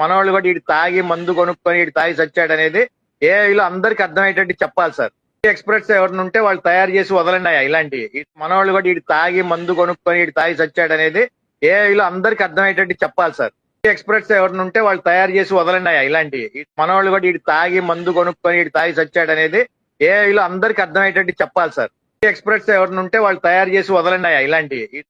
మనవాళ్ళు కూడా ఇటు తాగి మందు కొనుక్కొని ఇటు తాగి చచ్చాడు అనేది ఏఐలో అందరికి అర్థమయ్యేటట్టు చెప్పాలి సార్. ఎక్స్పర్ట్స్ ఎవరిని ఉంటే వాళ్ళు తయారు చేసి వదలండి అయ్యా ఇలాంటివి. మనవాళ్ళు కూడా ఇటు తాగి మందు కొనుక్కొని ఇటు తాగి చచ్చాడు అనేది ఏఐలో అందరికి అర్థమయ్యేటట్టు చెప్పాలి సార్. ఎక్స్పర్ట్స్ ఎవరిని ఉంటే వాళ్ళు తయారు చేసి వదలండి అయ్యా ఇలాంటివి. మనవాళ్ళు కూడా ఇటు తాగి మందు కొనుక్కొని ఇటు తాగి చచ్చాడు అనేది ఏఐలో అందరికి అర్థమయ్యేటట్టు చెప్పాలి సార్. ఎక్స్పర్ట్స్ ఎవరిని ఉంటే వాళ్ళు తయారు చేసి వదలండి అయ్యా ఇలాంటివి.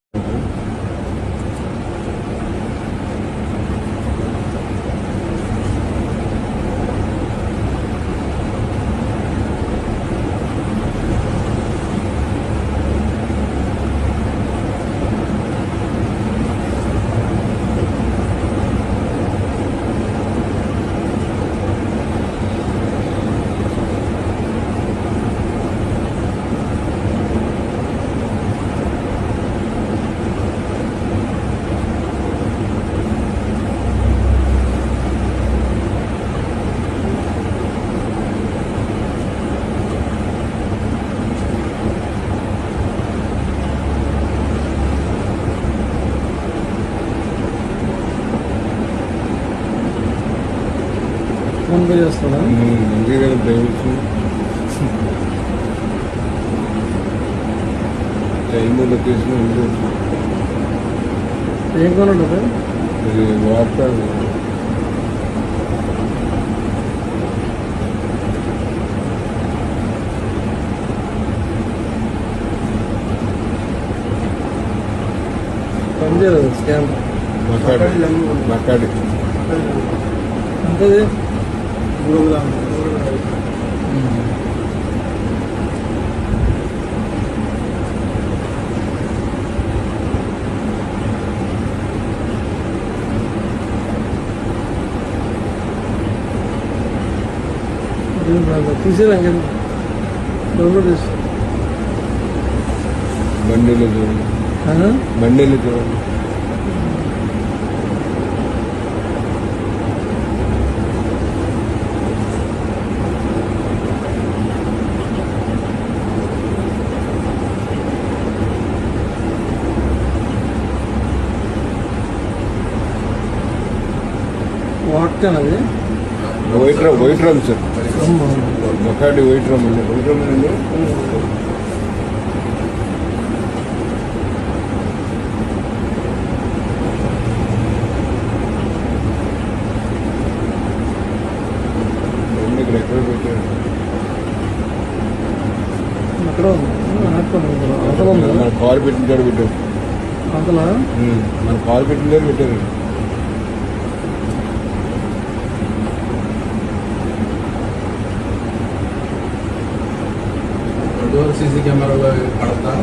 పే చేస్తాడా? మంచిగా కదా డ్రైవర్స్ టైం లొకేషన్ ఏం కొనండి ఇది వాటర్ పని చేయలేదు స్కాన్ మకాడి మకాడి. అంతది? తీసేదా డౌన్లోడ్ చేసి బండిలో చూడండి ఆ? బండిలో చూడండి అది? White rum white rum sir. మకాడి white rum అండి. వైట్ రమ్ అండి మన కాల్ పెట్టిన కాడ పెట్టారు. మన కాల్ పెట్టిన కాడ పెట్టారు. സിസി ക്യാമറകൾ കടത്താൻ